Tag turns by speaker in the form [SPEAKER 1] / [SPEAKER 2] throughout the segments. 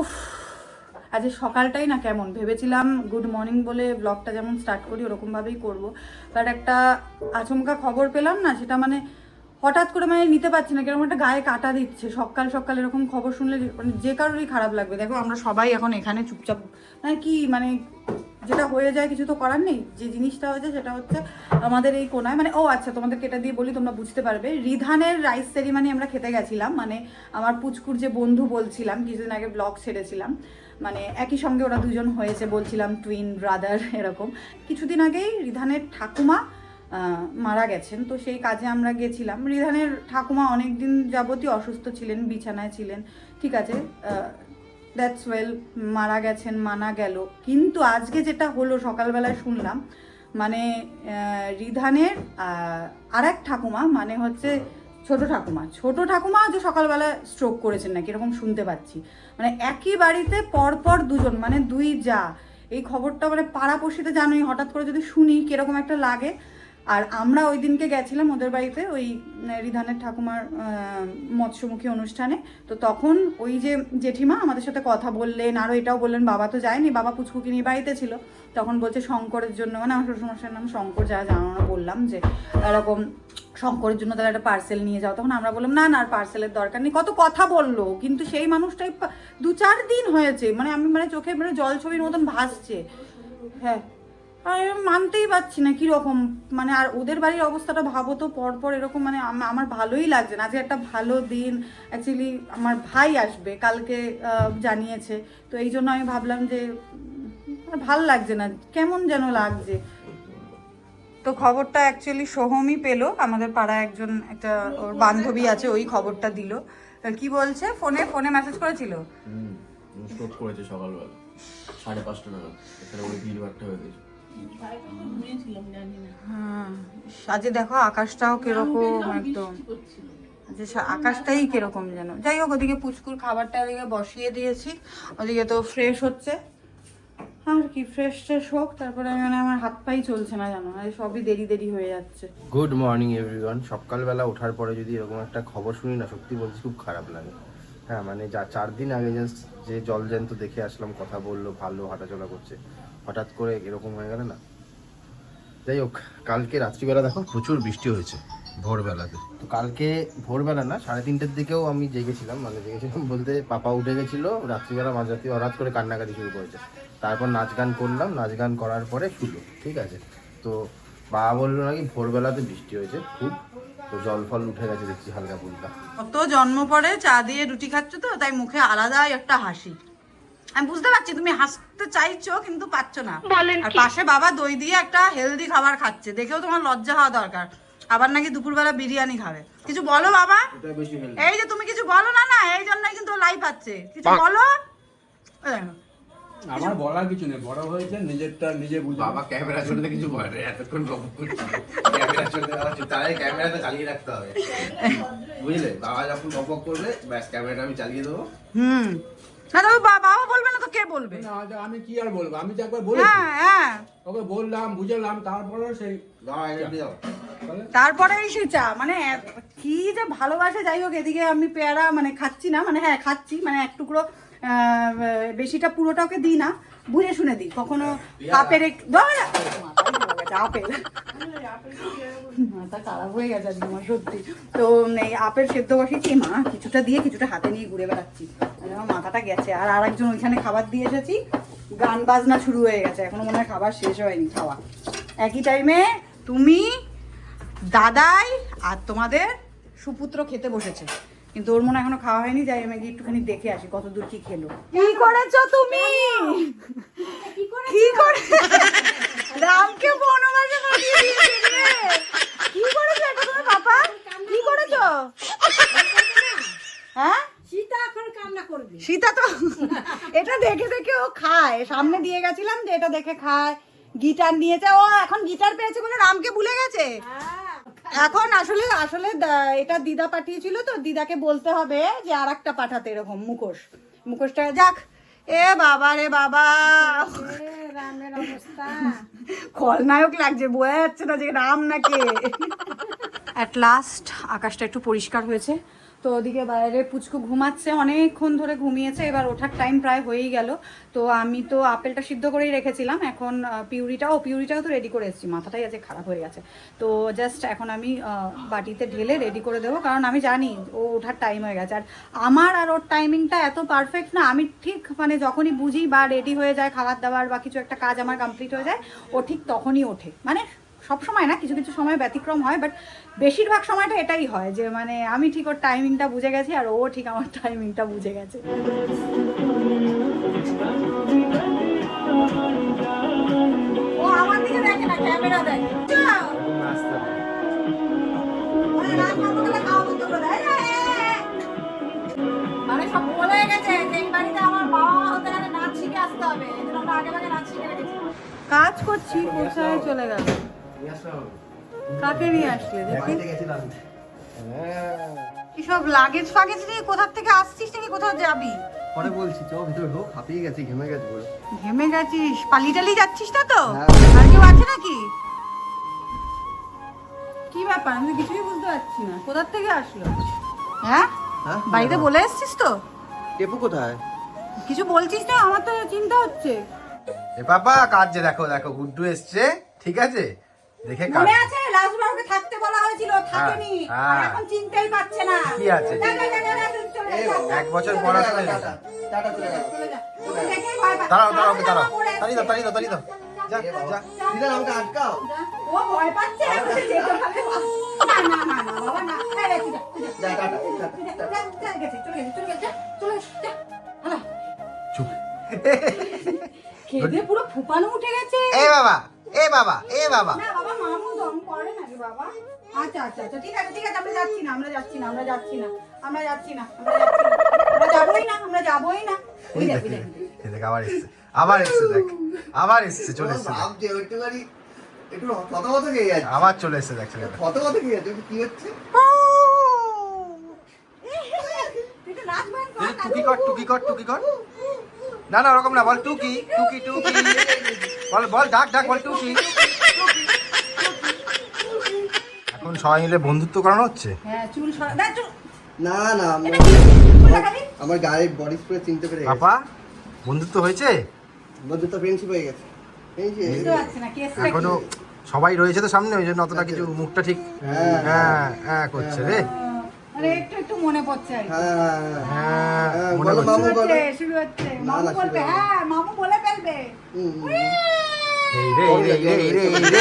[SPEAKER 1] উফ আজকে সকালটাই না কেমন? ভেবেছিলাম গুড মর্নিং বলে ব্লগটা যেমন স্টার্ট করি, ওরকমভাবেই করব। বাট একটা আচমকা খবর পেলাম না, সেটা মানে হঠাৎ করে মানে নিতে পারছি না, কেরকম একটা গায়ে কাটা দিচ্ছে। সকাল সকাল এরকম খবর শুনলে মানে যে কারোরই খারাপ লাগবে। দেখো, আমরা সবাই এখন এখানে চুপচাপ মানে কি মানে যেটা হয়ে যায় কিছু তো করার নেই, যে জিনিসটা হয়েছে সেটা হচ্ছে আমাদের এই কোনায় মানে ও আচ্ছা তোমাদেরকে এটা দিয়ে বলি, তোমরা বুঝতে পারবে। রিধানের রাইস সেরিমানি আমরা খেতে গেছিলাম মানে আমার পুচকুর যে বন্ধু বলছিলাম, কিছুদিন আগে ব্লগ ছেড়েছিলাম মানে একই সঙ্গে ওরা দুজন হয়েছে বলছিলাম টুইন ব্রাদার এরকম। কিছুদিন আগেই রিধানের ঠাকুমা মারা গেছেন, তো সেই কাজে আমরা গেছিলাম। রিধানের ঠাকুমা অনেক দিন যাবতীয় অসুস্থ ছিলেন, বিছানায় ছিলেন, ঠিক আছে দ্যাটস ওয়েল মারা গেছেন, মানা গেল। কিন্তু আজকে যেটা হলো, সকালবেলায় শুনলাম মানে রিধানের আর এক ঠাকুমা মানে হচ্ছে ছোট ঠাকুমা। ছোট ঠাকুমা যে সকালবেলা স্ট্রোক করেছেন নাকি, এরকম শুনতে পাচ্ছি। মানে একই বাড়িতে পরপর দুজন মানে দুই যা। এই খবরটা মানে পাড়াপড়শিতে জানোই, হঠাৎ করে যদি শুনি, কীরকম একটা লাগে। আর আমরা ওই দিনকে গেছিলাম ওদের বাড়িতে, ওই রিধানের ঠাকুমার মৎস্যমুখী অনুষ্ঠানে। তো তখন ওই যে জেঠিমা আমাদের সাথে কথা বললেন আরও এটাও বললেন, বাবা তো যায়নি, বাবা পুচকুকে নিয়ে বাড়িতে ছিল। তখন বলছে শঙ্করের জন্য মানে আমার শ্বশুরমশাইয়ের নাম শঙ্কর যা জানো বললাম যে এরকম শঙ্করের জন্য তাহলে একটা পার্সেল নিয়ে যাও। তখন আমরা বললাম, না না, আর পার্সেলের দরকার নেই। কত কথা বলল, কিন্তু সেই মানুষটাই দু চার দিন হয়েছে মানে আমি মানে চোখে মানে জল ছবির মতন ভাসছে। হ্যাঁ। আর মানতেই পারছি না কীরকম। মানে আর ওদের বাড়ির অবস্থাটা ভাবো তো পরপর এরকম মানে আমার ভালোই লাগছে না। আজকে একটা ভালো দিন অ্যাকচুয়ালি আমার ভাই আসবে, কালকে জানিয়েছে। তো এই জন্য আমি ভাবলাম যে ভালো লাগছে না, কেমন যেন লাগছে। তো খবরটা অ্যাকচুয়ালি সোহমই পেল, আমাদের পাড়ায় একজন একটা ওর বান্ধবী আছে, ওই খবরটা দিল। কি বলছে? ফোনে ফোনে মেসেজ করেছিল?
[SPEAKER 2] করেছে সকালবেলা, সাড়ে পাঁচটা নাগাদ। ওই ভিড় ভাড়টা হয়ে গেছে।
[SPEAKER 1] হ্যাঁ দেখো আকাশটাও কীরকম একদম। যে আকাশটাই কীরকম যেন। যাই হোক, ওদিকে পুচকুর খাবারটা ওদিকে বসিয়ে দিয়েছি। ওদিকে তো ফ্রেশ হচ্ছে। আর কি ফ্রেশ ট্রেশ হোক, তারপরে মানে আমার হাত পাই চলছে না জানো আর সবই দেরি দেরি হয়ে যাচ্ছে।
[SPEAKER 3] গুড মর্নিং এভরিওয়ান সকালবেলা ওঠার পরে যদি এরকম একটা খবর শুনি না, সত্যি বলছি খুব খারাপ লাগে। হ্যাঁ মানে যা চার দিন আগে জাস্ট যে জলজ্যান্ত দেখে আসলাম, কথা বলল, ভালো, হাঁটাচলা করছে। হঠাৎ করে এরকম হয়ে গেলে না? যাই হোক, কালকে রাত্রিবেলা দেখো প্রচুর বৃষ্টি হয়েছে, ভোরবেলাতে। তো কালকে ভোরবেলা না, সাড়ে তিনটের দিকেও আমি জেগেছিলাম মানে জেগেছিলাম বলতে পাপা উঠে গেছিল, রাত্রিবেলা মাঝরাতি হঠাৎ করে কান্নাকাটি শুরু করেছে। তারপর নাচ গান করলাম, নাচ গান করার পরে শুলো, ঠিক আছে? তো বাবা বলল নাকি ভোরবেলাতে বৃষ্টি হয়েছে, খুব। তো জল ফল উঠে গেছে, দেখছি হালকা ফুলকা।
[SPEAKER 1] কত জন্ম পরে চা দিয়ে রুটি খাচ্ছ তো, তাই মুখে আলাদাই একটা হাসি। আমি বুঝতে পারছি তুমি হাসতে চাইছো কিন্তু পাচ্ছ না। আর পাশে বাবা দই দিয়ে একটা হেলদি খাবার খাচ্ছে দেখেও তোমার লজ্জা হওয়া দরকার। আবার নাকি দুপুরবেলা বিরিয়ানি খাবে। কিছু বলো বাবা।
[SPEAKER 2] এটা বেশি হেলদি
[SPEAKER 1] এই যে তুমি কিছু বলো না না এই জন্যই কিন্তু লাইভ পাচ্ছে। কিছু বলো।
[SPEAKER 4] আমার বলার কিছু নেই বড় হয়েছে নিজেরটা নিজে বুঝে।
[SPEAKER 2] বাবা ক্যামেরা চলতে কিছু বলে না এতক্ষণ ক্যামেরা চলতে তাই ক্যামেরাটা চালিয়ে রাখতে হবে। বুঝলে? বাবা যখন গল্প করবে ব্যাস ক্যামেরাটা আমি চালিয়ে দেবো।
[SPEAKER 1] হুম। না তবে বাবা বলবে না তো কে বলবে?
[SPEAKER 4] আমি কি আর বলব? আমি তো একবার বলেছি।
[SPEAKER 1] হ্যাঁ হ্যাঁ।
[SPEAKER 4] ওকে বললাম বুঝালাম তারপরে সেই
[SPEAKER 2] দাঁড়া এনে দাও
[SPEAKER 4] বলে,
[SPEAKER 1] তারপরে সে চা মানে কি যে ভালোবাসে যাই হোক এদিকে আমি পেয়ারা মানে খাচ্ছি না মানে হ্যাঁ খাচ্ছি মানে এক টুকরো বেশিটা পুরোটা ওকে দিই না বুঝে শুনে দিই কখনো কাপের একটু ধর, মাথায় চলে গেছে, আপেল। মাথা খারাপ হয়ে গেছে আজকে আমার সত্যি। তো এই আপেল সেদ্ধ বসিয়েছি মা কিছুটা দিয়ে কিছুটা হাতে নিয়ে ঘুরে বেড়াচ্ছি। মানে আমার মাথাটা গেছে। আর আরেকজন ওইখানে খাবার দিয়ে এসেছি গান বাজনা শুরু হয়ে গেছে। এখনও মনে হয় খাবার শেষ হয়নি খাওয়া। একই টাইমে তুমি দাদাই আর তোমাদের সুপুত্র খেতে বসেছে। কিন্তু ওর মনে হয় এখনও খাওয়া হয়নি যাই আমি গিয়ে একটুখানি দেখে আসি কত দূর কি খেলো। কি করেছ তুমি? কি করে রামকে বনবাসে পাঠিয়ে দিয়েছে রে। কি করেছ এটা তুমি বাবা? কি করেছ? হ্যাঁ?
[SPEAKER 5] সীতা এখন কান্না করবে।
[SPEAKER 1] সীতা তো এটা দেখে দেখে ও খায়। সামনে দিয়ে গেছিলাম যে এটা দেখে খায়। গিটার নিয়েছে। ও এখন গিটার পেয়েছে বলে রামকে ভুলে গেছে। এখন আসলে আসলে এটা দিদা পাঠিয়েছিল তো দিদাকে বলতে হবে যে আর একটা পাঠাতে এরকম মুখোশ। মুখোশটা যাক। এ বাবা রে বাবা।
[SPEAKER 5] রামের অবস্থা।
[SPEAKER 1] খলনায়ক লাগছে বোঝা যাচ্ছে না যে রাম নাকি। অ্যাট লাস্ট আকাশটা একটু পরিষ্কার হয়েছে। তো ওদিকে বাইরে পুচকু ঘুমাচ্ছে, অনেকক্ষণ ধরে ঘুমিয়েছে, এবার ওঠার টাইম প্রায় হয়েই গেল। তো আমি তো আপেলটা সিদ্ধ করেই রেখেছিলাম, এখন পিউরিটাও পিউরিটাও তো রেডি করে এসেছি, মাথাটাই আজকে খারাপ হয়ে গেছে। তো জাস্ট এখন আমি বাটিতে ঢেলে রেডি করে দেবো, কারণ আমি জানি ও ওঠার টাইম হয়ে গেছে। আর আমার আর ওর টাইমিংটা এত পারফেক্ট না, আমি ঠিক মানে যখনই বুঝি বা রেডি হয়ে যায়, খাবার দাবার বা কিছু একটা কাজ আমার কমপ্লিট হয়ে যায়, ও ঠিক তখনই ওঠে। মানে সব সময় না, কিছু কিছু সময় ব্যতিক্রম হয় বাট বেশিরভাগ সময়টা এটাই হয় যে মানে আমি ঠিক ওর টাইমিংটা বুঝে গেছি আর ও ঠিক আমার টাইমিংটা বুঝে গেছে। কাজ করছি, কোথায় চলে গেল? কাকে নিয়ে আসলে? এসব লাগেজ ফাগেজ নিয়ে কোথা থেকে আসছিস নাকি কোথাও যাবি?
[SPEAKER 3] পরে বলছি চ ভিতরে ঢোক হাঁপিয়ে গেছি ঘেমে গেছে পুরো।
[SPEAKER 1] ঘেমে গেছিস? পালি টালি যাচ্ছিস না তো?
[SPEAKER 3] হ্যাঁ।
[SPEAKER 1] আর কেউ আছে নাকি? কি ব্যাপার? আমি কিছুই বুঝতে পারছি না। কোথা থেকে আসলো? হ্যাঁ?
[SPEAKER 3] হ্যাঁ
[SPEAKER 1] বাড়িতে বলে এসছিস তো?
[SPEAKER 3] টেপু কোথায়?
[SPEAKER 1] কিছু বলছিস না? আমার তো চিন্তা হচ্ছে।
[SPEAKER 3] এ বাবা কাজ যে দেখো দেখো গুড্ডু এসছে ঠিক আছে? দেখে
[SPEAKER 1] মনে আছে লাস্ট বার ওকে থাকতে বলা হয়েছিল থাকেনি
[SPEAKER 3] হ্যাঁ,
[SPEAKER 1] আর
[SPEAKER 3] হ্যাঁ।
[SPEAKER 1] এখন চিনতেই পারছে না
[SPEAKER 3] কি আছে? এক বছর পড়াশোনা
[SPEAKER 1] চলে ভয়
[SPEAKER 3] দাঁড়াও দাঁড়াও দাঁড়াও তাড়ি দাও তাড়ি দাও তাড়ি দাও যা। আমাকে আটকাও
[SPEAKER 1] ও ভয় পাচ্ছে না। না, না, বাবা, না।
[SPEAKER 3] টাটা,
[SPEAKER 1] গেছে, চলে গেছে, চলে গেছে, চলে।
[SPEAKER 3] চুপ
[SPEAKER 1] পুরো ফুপানো উঠে গেছে
[SPEAKER 3] এ বাবা এ বাবা এ বাবা।
[SPEAKER 1] না বাবা মামু দম করে নাকি বাবা? আচ্ছা আচ্ছা আচ্ছা ঠিক আছে ঠিক আছে আমরা যাচ্ছি না আমরা যাচ্ছি না আমরা যাচ্ছি না আমরা যাচ্ছি না আমরা না আমরা যাবোই না আমরা যাবোই না। ওই দেখ, দেখ।
[SPEAKER 3] আবার এসছে আবার এসছে দেখ আবার এসছে চলে এসছে দেখ।
[SPEAKER 6] ভাবছে একটুখানি একটু খেয়ে যাচ্ছে।
[SPEAKER 3] আবার চলে এসছে দেখ ছেলেটা।
[SPEAKER 6] কত কত খেয়ে যাচ্ছে কি হচ্ছে।
[SPEAKER 3] টুকি কর টুকি কর টুকি কর। না না ওরকম না বল টুকি টুকি টুকি। বল বল ডাক ডাক বল টুকি। এখন সবাই মিলে বন্ধুত্ব করানো হচ্ছে?
[SPEAKER 1] হ্যাঁ চুল
[SPEAKER 6] না না আমার গায়ের বডি স্প্রে চিনতে পেরে
[SPEAKER 3] পাপা বন্ধুত্ব হয়েছে?
[SPEAKER 6] বন্ধু তো ফ্রেন্ডশিপ হয়ে গেছে। এই যে
[SPEAKER 3] এখনও সবাই রয়েছে তো সামনে ওই জন্য অতটা কিছু মুখটা ঠিক
[SPEAKER 6] হ্যাঁ।
[SPEAKER 3] হ্যাঁ। হ্যাঁ করছে রে।
[SPEAKER 1] একটু একটু মনে পড়ছে
[SPEAKER 6] হ্যাঁ
[SPEAKER 3] হ্যাঁ
[SPEAKER 6] হ্যাঁ,
[SPEAKER 3] মনে
[SPEAKER 6] বলো মামু
[SPEAKER 1] শুরু হচ্ছে
[SPEAKER 6] না,
[SPEAKER 1] মামু বলবে হ্যাঁ মামু বলে ফেলবে।
[SPEAKER 3] এই রে এই রে এই রে এই রে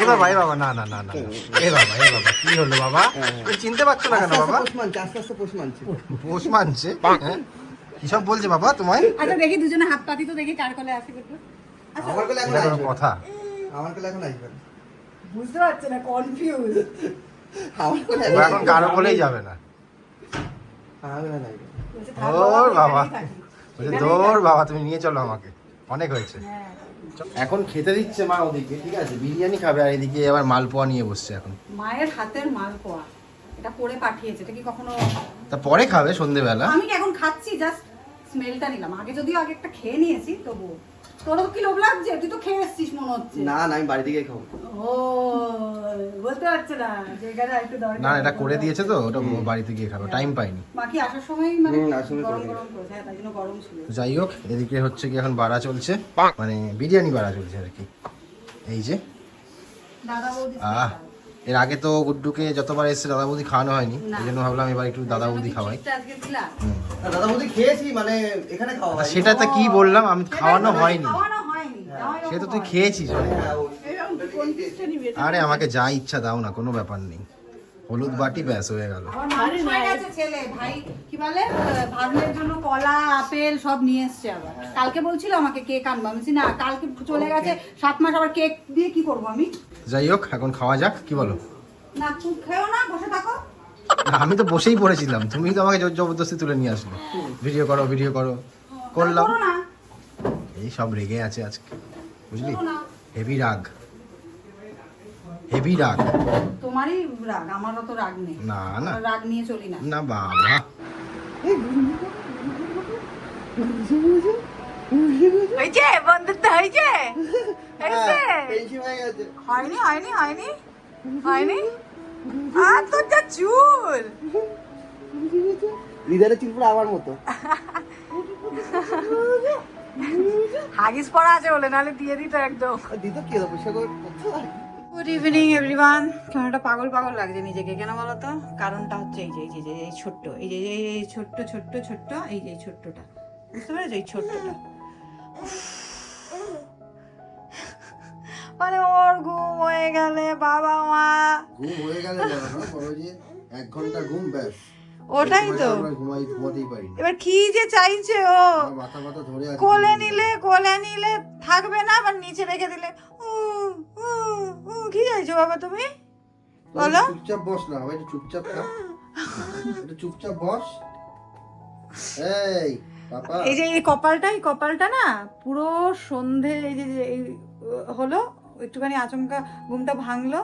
[SPEAKER 3] এ বাবা এ বাবা না না না না এ বাবা এ বাবা কি হলো বাবা? তুমি চিনতে পারছ না কেন বাবা?
[SPEAKER 6] পোষ মানছে আস্তে আস্তে পোষ মানছে।
[SPEAKER 3] পোষ মানছে হ্যাঁ? কিসব বলছে বাবা তোমায়?
[SPEAKER 1] আচ্ছা দেখি দুজনে হাত পাতি তো দেখি কার কোলে আসে একটু আচ্ছা
[SPEAKER 6] আমার কোলে এখন আসবে।
[SPEAKER 3] কথা?
[SPEAKER 6] আমার কোলে এখন আসবে।
[SPEAKER 1] বুঝতে পারছে না কনফিউজ
[SPEAKER 6] আমার কোলে
[SPEAKER 3] এখন কারও যাবে না। ওর বাবা বলছে দৌড় বাবা তুমি নিয়ে চলো আমাকে। অনেক হয়েছে।
[SPEAKER 1] হ্যাঁ।
[SPEAKER 3] এখন খেতে দিচ্ছে মা ওদিকে ঠিক আছে? বিরিয়ানি খাবে আর এদিকে আবার মালপোয়া নিয়ে বসছে এখন।
[SPEAKER 1] মায়ের হাতের মালপোয়া। এটা পরে পাঠিয়েছে এটা কি কখনো
[SPEAKER 3] তা পরে খাবে সন্ধেবেলা।
[SPEAKER 1] আমি কি এখন খাচ্ছি জাস্ট স্মেলটা নিলাম। আগে যদিও আগে একটা খেয়ে নিয়েছি তবু তোর কি লোভ লাগছে তুই তো খেয়ে এসছিস মনে হচ্ছে।
[SPEAKER 6] না না আমি বাড়ি থেকে খাব।
[SPEAKER 1] ও বলতে পারছে না যে এখানে একটু দরকার
[SPEAKER 3] না এটা করে দিয়েছে তো ওটা বাড়িতে গিয়ে খাব টাইম পাইনি।
[SPEAKER 1] বাকি আসার সময় মানে
[SPEAKER 6] হুম, আসার সময়
[SPEAKER 1] গরম গরম করেছে হ্যাঁ তাই জন্য গরম ছিল।
[SPEAKER 3] যাই হোক এদিকে হচ্ছে কি এখন বাড়া চলছে মানে বিরিয়ানি বাড়া চলছে আর কি। এই যে
[SPEAKER 1] দাদা বৌদি
[SPEAKER 3] আহ এর আগে তো গুড্ডুকে যতবার এসছে দাদা বৌদি খাওয়ানো হয়নি। এই জন্য ভাবলাম এবার একটু দাদা বৌদি খাওয়াই।
[SPEAKER 6] দাদা বৌদি খেয়েছি মানে এখানে খাওয়া
[SPEAKER 3] সেটা তো কি বললাম আমি খাওয়ানো হয়নি।
[SPEAKER 1] খাওয়ানো হয়নি জামাই
[SPEAKER 3] সে তো তুই খেয়েছিস অনেক।
[SPEAKER 6] হ্যাঁ,
[SPEAKER 3] আরে আমাকে যা ইচ্ছা দাও না কোনো ব্যাপার নেই। হলুদ বাটি ব্যাস হয়ে গেল।
[SPEAKER 1] হয়ে কলা আপেল সব নিয়ে এসছে আবার। কালকে বলছিল আমাকে কেক আনব। আমি না কালকে চলে গেছে সাত মাস আবার কেক দিয়ে কি করব আমি?
[SPEAKER 3] যাই হোক এখন খাওয়া যাক কি বলো? আমি তো বসেই পড়েছিলাম তুমি তো আমাকে জোর জবরদস্তি তুলে নিয়ে আসলে। ভিডিও করো ভিডিও করো। করলাম। এই সব রেগে আছে আজকে বুঝলি? হেভি রাগ। হেভি রাগ।
[SPEAKER 1] তোমারই রাগ আমারও তো রাগ নেই।
[SPEAKER 3] না না।
[SPEAKER 1] রাগ নিয়ে চলি না।
[SPEAKER 3] না বাবা।
[SPEAKER 1] হয়েছে? বন্ধুত্ব হয়েছে?
[SPEAKER 6] হ্যাঁ, পেন্সিল
[SPEAKER 1] হয়নি হয়নি হয়নি? হয়নি? আর তোর যা চুল!
[SPEAKER 6] হৃদয়ের চুল পুরো আমার মতো।
[SPEAKER 1] হাগিস পড়া আছে বলে নাহলে দিয়ে দিত একদম।
[SPEAKER 6] দিত কি হলো পয়সা
[SPEAKER 1] গুড ইভিনিং এভরিওয়ান একটা পাগল পাগল লাগছে নিজেকে কেন বলো তো? কারণটা হচ্ছে এই যে এই যে এই ছোট্ট এই যে এই ছোট্ট ছোট্ট ছোট্ট এই যে ছোট্টটা। বুঝতে পেরেছ? এই ছোট্টটা। মানে ওর ঘুম হয়ে গেলে বাবা মা।
[SPEAKER 3] ঘুম হয়ে গেলে এক ঘণ্টা ঘুম ব্যাস।
[SPEAKER 1] ওটাই তো। এবার কি যে চাইছে ও? কোলে নিলে কোলে নিলে থাকবে না আবার নিচে রেখে দিলে। উ উ উ কি চাইছো বাবা তুমি? বলো।
[SPEAKER 3] চুপচাপ বস না একটু চুপচাপ থাক। একটু চুপচাপ বস। এই
[SPEAKER 1] এই যে এই কপালটা এই কপালটা না পুরো সন্ধে, এই যে যে, এই, হলো, একটুখানি আচমকা ঘুমটা ভাঙলো,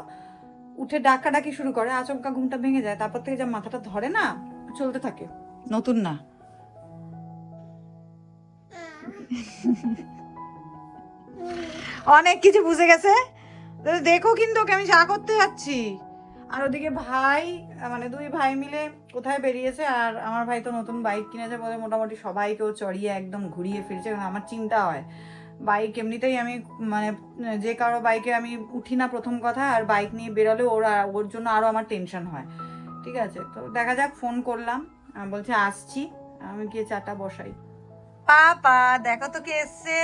[SPEAKER 1] উঠে ডাকা ডাকি শুরু করে, আচমকা ঘুমটা ভেঙে যায়, তারপর থেকে যা মাথাটা ধরে না, চলতে থাকে। নতুন না। অনেক কিছু বুঝে গেছে। দেখো কিন্তু ওকে আমি চা করতে যাচ্ছি। আর ওদিকে ভাই মানে দুই ভাই মিলে কোথায় বেরিয়েছে, আর আমার ভাই তো নতুন বাইক কিনেছে বলে মোটামুটি সবাইকেও চড়িয়ে একদম ঘুরিয়ে ফিরছে আমার চিন্তা হয় বাইক এমনিতেই আমি মানে যে কারও বাইকে আমি উঠি না প্রথম কথা, আর বাইক নিয়ে বেরোলে ওর ওর জন্য আরও আমার টেনশন হয়, ঠিক আছে? তো দেখা যাক ফোন করলাম বলছে আসছি, আমি গিয়ে চাটা বসাই। পাপা, দেখো তো কে এসছে,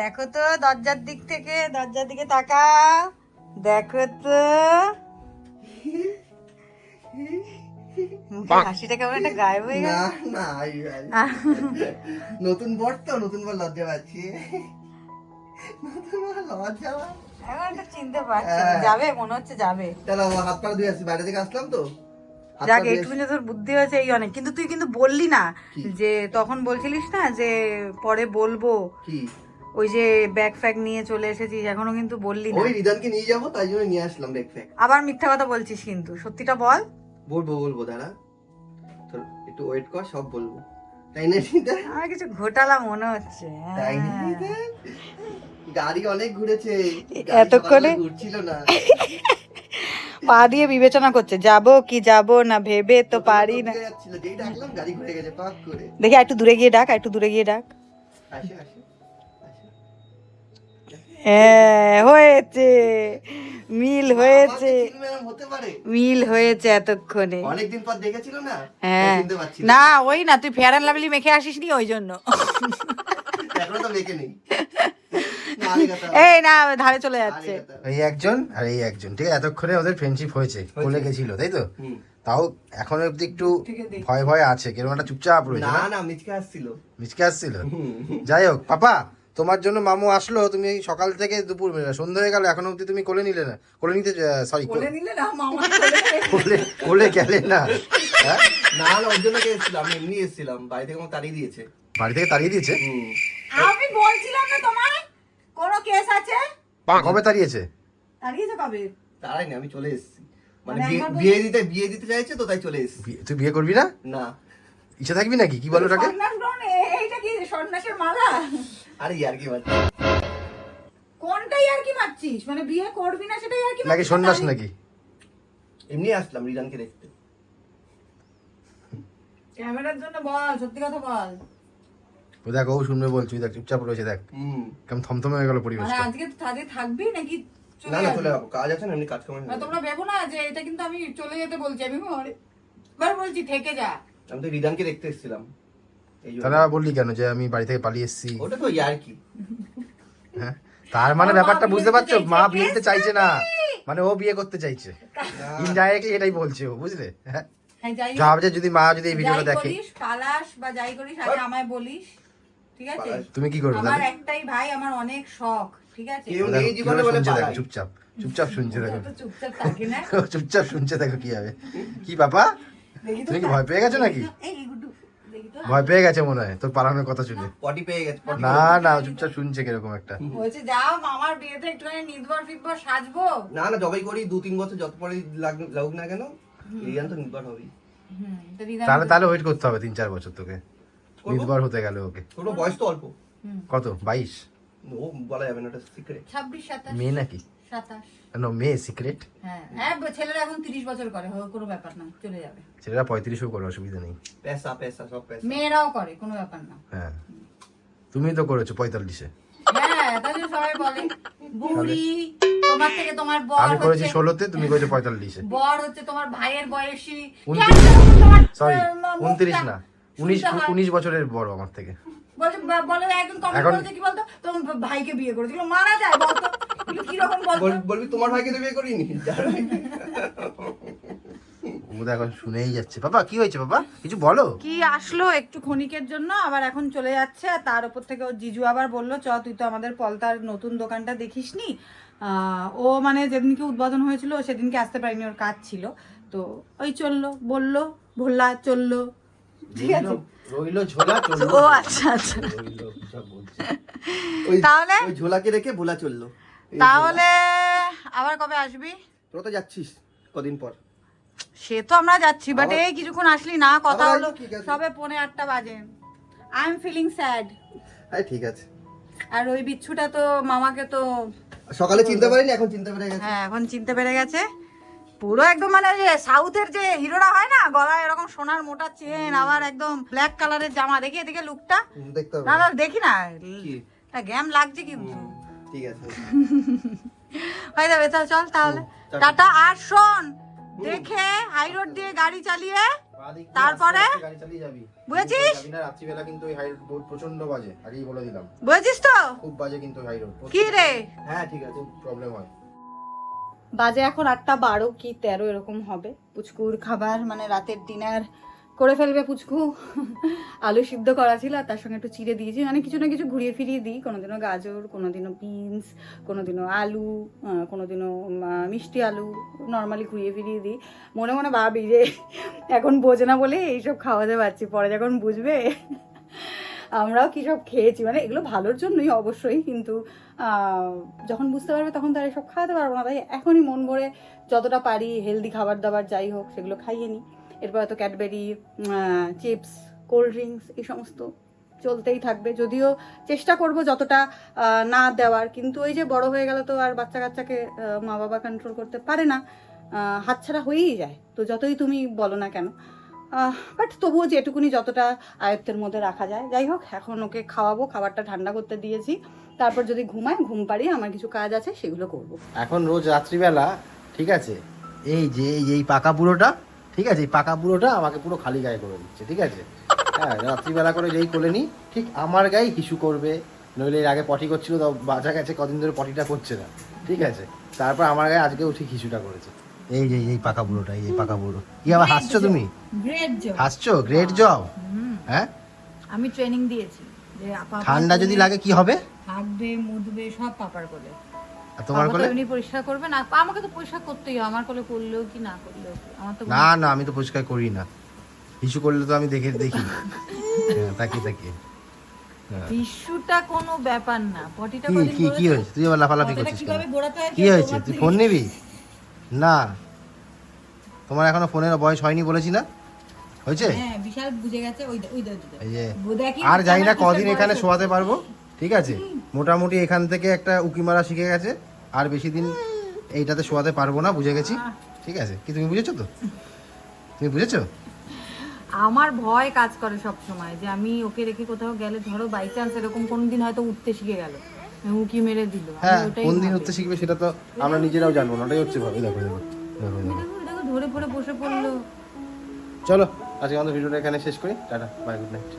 [SPEAKER 1] দেখো তো দরজার দিক থেকে, দরজার দিকে তাকা দেখো তো। হাসিটা কেমন একটা গায়েব হয়ে গেল?
[SPEAKER 6] না। নতুন বর তো নতুন বর লজ্জা পাচ্ছি। নতুন বর লজ্জা
[SPEAKER 1] এখন একটা চিনতে পারছি যাবে মনে হচ্ছে যাবে।
[SPEAKER 6] চলো হাত পা ধুয়ে আসি বাইরে থেকে আসলাম তো?
[SPEAKER 1] যাক তোর বুদ্ধি হয়েছে এই অনেক। কিন্তু তুই কিন্তু বললি না যে তখন বলছিলিস না যে পরে বলব। ওই যে ব্যাগ ফ্যাগ নিয়ে চলে এসেছিস এখনও কিন্তু বললি না।
[SPEAKER 6] ওই রিদানকে নিয়ে যাব তাই জন্য নিয়ে আসলাম ব্যাগ ফ্যাগ
[SPEAKER 1] আবার মিথ্যা কথা বলছিস কিন্তু সত্যিটা বল।
[SPEAKER 6] বলব বলব দাঁড়া। তোর একটু ওয়েট কর সব বলব। তাই না রিদান
[SPEAKER 1] আমার কিছু ঘোটালা মনে হচ্ছে
[SPEAKER 6] তাই না
[SPEAKER 1] হ্যাঁ।
[SPEAKER 6] রিদান? গাড়ি অনেক ঘুরেছে
[SPEAKER 1] এতক্ষণে-
[SPEAKER 6] ঘুরছিল না।
[SPEAKER 1] পা দিয়ে বিবেচনা করছে যাব কি যাব না ভেবে তো পারি না। দেখি একটু দূরে গিয়ে ডাক একটু দূরে গিয়ে ডাক।
[SPEAKER 6] আসে আসে।
[SPEAKER 1] হ্যাঁ হয়েছে। মিল হয়েছে। মিল হয়েছে এতক্ষণে।
[SPEAKER 6] অনেকদিন পর দেখেছিল না?
[SPEAKER 1] হ্যাঁ।
[SPEAKER 6] তাই না।
[SPEAKER 1] না ওই না তুই ফেয়ার অ্যান্ড লাভলি মেখে আসিস নি ওই জন্য।
[SPEAKER 6] এখনও তো মেখে নেই।
[SPEAKER 1] এই না ধারে চলে যাচ্ছে।
[SPEAKER 3] এই একজন আর এই একজন ঠিক আছে? এতক্ষণে ওদের ফ্রেন্ডশিপ হয়েছে কোলে গেছিল তাই তো? তাও এখন অব্দি একটু। ভয় ভয় আছে কীরকম একটা চুপচাপ রয়েছে
[SPEAKER 6] না
[SPEAKER 3] না?
[SPEAKER 6] না মিচকে আসছিল।
[SPEAKER 3] মিচকে আসছিল? যাই হোক পাপা তোমার জন্য মামু আসলো তুমি সকাল থেকে দুপুর বেলা সন্ধ্যা হয়ে গেল এখনও অব্দি তুমি কোলে নিলে না। কোলে নিতে সরি কোলে
[SPEAKER 1] নিলে না মামা
[SPEAKER 3] কোলে কোলে গেলে না। হ্যাঁ?
[SPEAKER 6] না না ওর জন্য কে এসেছিল আমি এমনি এসেছিলাম বাড়ি থেকে আমার তাড়িয়ে দিয়েছে।
[SPEAKER 3] বাড়ি থেকে তাড়িয়ে দিয়েছে?
[SPEAKER 6] হুম।
[SPEAKER 1] আমি বলছিলাম না তোমায় কোনো কেস আছে?
[SPEAKER 3] কবে তাড়িয়েছে?
[SPEAKER 1] দাঁড়িয়েছে কবে?
[SPEAKER 6] তারাই না আমি চলে এসেছি। মানে বিয়ে- বিয়ে দিতে বিয়ে দিতে চাইছে তো তাই চলে এসেছি।
[SPEAKER 3] বিয়ে- তুই বিয়ে করবি না?
[SPEAKER 6] না।
[SPEAKER 3] ইচ্ছা থাকবি নাকি? কি বলো ওটাকে?
[SPEAKER 1] এইটা কি সন্ন্যাসের মালা?
[SPEAKER 6] আরে ইয়ার কি বাচ্চা
[SPEAKER 1] কোনটাই আর কি মারছিস? মানে বিয়ে করবি না সেটাই আর কি
[SPEAKER 3] নাকি সন্ন্যাস নাকি?
[SPEAKER 6] এমনি আসলাম রিদানকে দেখতে।
[SPEAKER 1] ক্যামেরার জন্য বল সত্যি কথা বল।
[SPEAKER 3] ও দেখ ও শুনবে বলছি দেখ চুপচাপ রয়েছে দেখ।
[SPEAKER 6] হুম।
[SPEAKER 3] কেমন থমথমে হয়ে গেল
[SPEAKER 1] মানে
[SPEAKER 3] পরিবেশটা
[SPEAKER 1] আজকে তাদের থাকবি নাকি
[SPEAKER 6] না না চলে যাব। কাজ আছে না এমনি কাজ কামাই
[SPEAKER 1] মানে তোমরা ভেবো না যে এটা কিন্তু আমি চলে যেতে বলছি আমি ঘরে। বলছি থেকে যা।
[SPEAKER 6] আমি তো রিদানকে দেখতে এসেছিলাম।
[SPEAKER 3] তাহলে আবার বললি কেন যে আমি বাড়ি থেকে পালিয়ে এসেছি?
[SPEAKER 6] ওটা তো ইয়ার কি?
[SPEAKER 3] হ্যাঁ? তার মানে ব্যাপারটা বুঝতে পারছ? মা
[SPEAKER 1] yes,
[SPEAKER 3] বিয়ে দিতে চাইছে না। মানে ও বিয়ে করতে চাইছে। ইনডাইরেক্টলি এটাই বলছে ও বুঝলে? হ্যাঁ?
[SPEAKER 1] হ্যাঁ
[SPEAKER 3] ভাবছে যদি মা যদি এই ভিডিওটা দেখে।
[SPEAKER 1] পালাস বা যাই করিস আগে আমায় বলিস ঠিক আছে?
[SPEAKER 3] তুমি কি করবে
[SPEAKER 1] আমার একটাই ভাই আমার অনেক শখ ঠিক আছে?
[SPEAKER 6] জীবনে বলে
[SPEAKER 3] চুপচাপ চুপচাপ শুনছে দেখো।
[SPEAKER 1] চুপচাপ থাকে না।
[SPEAKER 3] চুপচাপ শুনছে দেখো কি হবে। কি বাবা? তুমি কি ভয় পেয়ে গেছো নাকি? ভয় পেয়ে গেছে মনে হয় তোর পালানোর কথা শুনে।
[SPEAKER 6] পটি পেয়ে গেছে
[SPEAKER 3] না না চুপচাপ শুনছে কীরকম একটা।
[SPEAKER 1] বলছে যাও মামার বিয়েতে একটুখানি নির্ভর ফিরভর সাজবো।
[SPEAKER 6] না না জবাই করি দু তিন বছর যত পরে লাগুক না কেন রিদান তো নির্ভর হবেই
[SPEAKER 3] তাহলে তাহলে ওয়েট করতে হবে তিন চার বছর তোকে। নির্ভর হতে গেলে ওকে।
[SPEAKER 6] তোর বয়স তো অল্প।
[SPEAKER 3] কত? বাইশ?
[SPEAKER 6] ও বলা যাবে না ওটা সিক্রেট
[SPEAKER 1] ছাব্বিশ সাতাশ।
[SPEAKER 3] মেয়ে নাকি?
[SPEAKER 1] সাতাশ।
[SPEAKER 3] নো মেয়ে সিক্রেট
[SPEAKER 1] হ্যাঁ হ্যাঁ ছেলেরা এখন তিরিশ বছর করে ও কোনো ব্যাপার না চলে যাবে।
[SPEAKER 3] ছেলেরা করে অসুবিধা নেই।
[SPEAKER 6] পেশা পেশা সব পেশা।
[SPEAKER 1] মেয়েরাও করে কোনো ব্যাপার না।
[SPEAKER 3] হ্যাঁ। তুমি তো করেছ পঁয়তাল্লিশে।
[SPEAKER 1] হ্যাঁ তাই সবাই বলে বুড়ি তোমার থেকে তোমার বর
[SPEAKER 3] আমি করেছি
[SPEAKER 1] হচ্ছে
[SPEAKER 3] ষোলোতে তুমি করেছ পঁয়তাল্লিশে।
[SPEAKER 1] বর হচ্ছে তোমার ভাইয়ের বয়সী।
[SPEAKER 3] উনত্রিশ।
[SPEAKER 1] কেন তোমার,
[SPEAKER 3] সরি
[SPEAKER 1] আহ, মুখটা
[SPEAKER 3] উনত্রিশ না উনিশ
[SPEAKER 1] শুনতে হয়?
[SPEAKER 3] বছরের বড় আমার থেকে।
[SPEAKER 1] বলে বলে একজন কমেন্ট করেছে কি বলতো? তোমার ভাইকে বিয়ে করে দিল মারা যায় বলতো।
[SPEAKER 6] বলবি তোমার ভাইকে তো বিয়ে করিনি
[SPEAKER 3] ও দেখো শুনেই যাচ্ছে। বাবা কি হয়েছে বাবা? কিছু বলো।
[SPEAKER 1] কি আসলো একটু ক্ষণিকের জন্য আবার এখন চলে যাচ্ছে আর তার উপর থেকে ও জিজু আবার বলল চ তুই তো আমাদের পলতার নতুন দোকানটা দেখিসনি। আহ, ও মানে যেদিনকে উদ্বোধন হয়েছিল সেদিনকে আসতে পারিনি ওর কাজ ছিল। তো ওই চলল বলল ভোল্লা চলল। ঠিক আছে?
[SPEAKER 3] রইল ঝোলা
[SPEAKER 1] ও আচ্ছা আচ্ছা। তাহলে?
[SPEAKER 6] ওই ঝোলাকে রেখে ভোলা চলল।
[SPEAKER 1] তাহলে আবার কবে আসবি।
[SPEAKER 6] তোরা তো যাচ্ছিস কদিন পর।
[SPEAKER 1] সে তো আমরা যাচ্ছি বাট এই কিছুক্ষণ আসলি না কথা হলো। সবে পৌনে আটটা বাজে। আই এম ফিলিং স্যাড
[SPEAKER 6] হ্যাঁ ঠিক আছে।
[SPEAKER 1] আর ওই বিচ্ছুটা তো মামাকে তো
[SPEAKER 6] সকালে চিনতে পারিনি এখন চিনতে পেরে গেছে।
[SPEAKER 1] হ্যাঁ এখন চিনতে পেরে গেছে। পুরো একদম মানে যে সাউথের যে হিরোরা হয় না গলায় এরকম সোনার মোটা চেন আবার একদম ব্ল্যাক কালারের জামা দেখি এদিকে লুকটা
[SPEAKER 6] দেখতে
[SPEAKER 1] না দেখি না। গ্যাম লাগছে কিন্তু
[SPEAKER 6] ঠিক আছে।
[SPEAKER 1] হয়ে যাবে চল চল তাহলে।
[SPEAKER 6] টাটা।
[SPEAKER 1] আর শোন দেখে হাই রোড দিয়ে গাড়ি চালিয়ে তারপরে?
[SPEAKER 3] গাড়ি চালিয়ে যাবি।
[SPEAKER 1] বুঝেছিস?
[SPEAKER 3] রাত্রিবেলা কিন্তু হাই রোড প্রচণ্ড বাজে আগেই বলে দিলাম।
[SPEAKER 1] বুঝেছিস তো?
[SPEAKER 3] খুব বাজে কিন্তু হাই রোড
[SPEAKER 1] কি রে?
[SPEAKER 6] হ্যাঁ ঠিক আছে
[SPEAKER 3] প্রবলেম হয়।
[SPEAKER 1] বাজে এখন আটটা বারো কি তেরো এরকম হবে। পুচকুর খাবার মানে রাতের ডিনার করে ফেলবে পুচকু। আলু সিদ্ধ করা ছিল আর তার সঙ্গে একটু চিড়ে দিয়েছি। মানে কিছু না কিছু ঘুরিয়ে ফিরিয়ে দিই। কোনোদিনও গাজর, কোনোদিনও বিনস কোনোদিনও আলু কোনোদিনও মিষ্টি আলু নর্মালি ঘুরিয়ে ফিরিয়ে দিই। মনে মনে ভাবি যে এখন বোঝে না বলে এইসব খাওয়াতে পারছি। পরে যখন বুঝবে, আমরাও কী সব খেয়েছি। মানে এগুলো ভালোর জন্যই অবশ্যই, কিন্তু যখন বুঝতে পারবে তখন তারা এসব খাওয়াতে পারব না। তাই এখনই মন ভরে যতটা পারি হেলদি খাবার দাবার যাই হোক, সেগুলো খাইয়ে নিই। এরপর তো ক্যাডবেরি চিপস কোল্ড ড্রিঙ্কস এই সমস্ত চলতেই থাকবে। যদিও চেষ্টা করব যতটা না দেওয়ার, কিন্তু ওই যে বড় হয়ে গেলে তো আর বাচ্চা কাচ্চাকে মা বাবা কন্ট্রোল করতে পারে না। হাতছাড়া হয়েই যায়, তো যতই তুমি বলো না কেন। বাট তবুও যেটুকুনি যতটা আয়ত্তের মধ্যে রাখা যায়। যাই হোক, এখন ওকে খাওয়াবো, খাবারটা ঠান্ডা করতে দিয়েছি। তারপর যদি ঘুমায় ঘুম পাড়িয়ে আমার কিছু কাজ আছে, সেগুলো করব।
[SPEAKER 3] এখন রোজ রাত্রিবেলা, ঠিক আছে? এই যে, এই- পাকা বুড়োটা ঠিক আছে এই পাকা বুড়োটা আমাকে পুরো খালি গায়ে করে দিচ্ছে ঠিক আছে? হ্যাঁ রাত্রিবেলা করে যেই কোলে নি ঠিক আমার গায়ে হিসু করবে নইলে এর আগে পটি করছিল তো বাঁচা গেছে কদিন ধরে পটিটা করছে না ঠিক আছে? তারপর আমার গায়ে আজকেও ঠিক হিসুটা করেছে। এই যে এই পাকা বুড়োটা এই পাকা বুড়ো। কি আবার হাসছো তুমি? হাসছো? গ্রেট জব হ্যাঁ?
[SPEAKER 1] আমি ট্রেনিং দিয়েছি
[SPEAKER 3] ঠান্ডা যদি লাগে কি হবে?
[SPEAKER 1] থাকবে মুদবে সব পাপার কোলে।
[SPEAKER 3] তোমার কোলে?
[SPEAKER 1] পরিষ্কার আমাকে তো পরিষ্কার করতেই হয় আমার কোলে করলেও কি না করলেও আমার তো
[SPEAKER 3] না না আমি তো পরিষ্কার করি না। হিসু করলে তো আমি দেখে দেখি। হ্যাঁ, তাকিয়ে তাকিয়ে। হ্যাঁ।
[SPEAKER 1] কোনো ব্যাপার না। পটিটা
[SPEAKER 3] কি কি কি হয়েছে? তুই আবার লাফালাফি করছিস
[SPEAKER 1] হয়
[SPEAKER 3] কি হয়েছে? তুই ফোন নিবি? না। তোমার এখনও ফোনের বয়স হয়নি বলেছি না? হয়েছে?
[SPEAKER 1] হ্যাঁ
[SPEAKER 3] আর জানি না কদিন এখানে শোয়াতে পারব। ঠিক আছে? মোটামুটি এখান থেকে একটা উকি মারা শিখে গেছে। আর বেশি দিন এইটাতে শোয়াতে পারব না বুঝে গেছি। ঠিক আছে। কি তুমি বুঝেছ তো? তুমি বুঝেছ?
[SPEAKER 1] আমার ভয় কাজ করে সব সময় যে আমি ওকে রেখে কোথাও গেলে ধরো বাই চান্স এরকম কোনদিন হয়তো উঠতে শিখে গেল। উকি মেরে দিল।
[SPEAKER 3] হ্যাঁ কোন দিন উঠতে শিখবে সেটা তো আমরা নিজেরাও জানব না ওটাই হচ্ছে ভাবে।
[SPEAKER 1] দেখো দেখো ধরে পড়ে বসে পড়ল।
[SPEAKER 3] চলো আজকে আমাদের ভিডিওটা এখানে শেষ করি। Tata bye good night